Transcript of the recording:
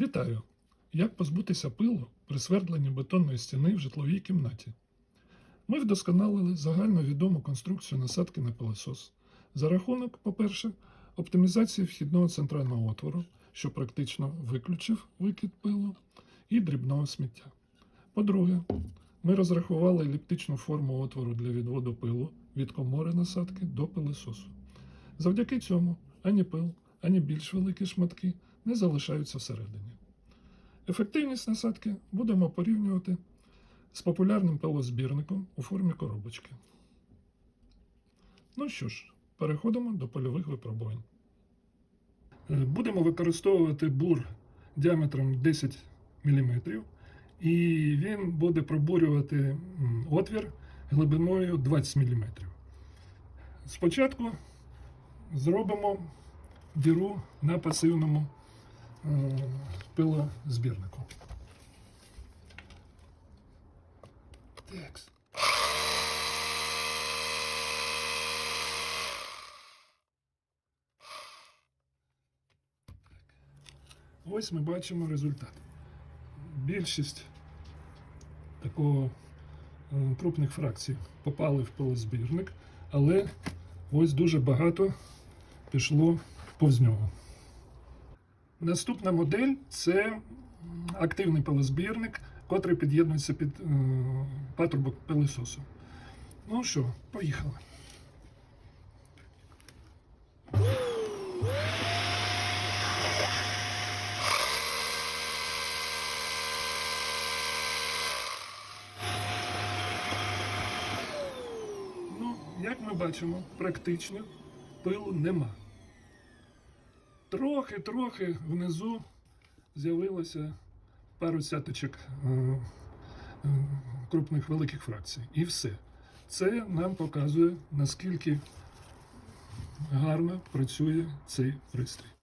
Вітаю! Як позбутися пилу при свердленні бетонної стіни в житловій кімнаті? Ми вдосконалили загальновідому конструкцію насадки на пилосос за рахунок, по-перше, оптимізації вхідного центрального отвору, що практично виключив викид пилу і дрібного сміття. По-друге, ми розрахували еліптичну форму отвору для відводу пилу від комори насадки до пилососу. Завдяки цьому ані пил, ані більш великі шматки не залишаються всередині. Ефективність насадки будемо порівнювати з популярним пилозбірником у формі коробочки. Ну що ж, переходимо до польових випробувань. Е, Будемо використовувати бур діаметром 10 мм, і він буде пробурювати отвір глибиною 20 мм. Спочатку зробимо діру на пасивному пилозбірнику. Текс. Ось ми бачимо результат. Більшість такого е, крупних фракцій попали в пилозбірник, але ось дуже багато пішло повз нього. Наступна модель це активний пилозбірник, котрий під'єднується під е, патрубок пилососу. Ну що, поїхали. Ну, як ми бачимо, практично пилу нема. Трохи-трохи внизу з'явилося пару цяточок е, е, крупних великих фракцій. І все. Це нам показує, наскільки гарно працює цей пристрій.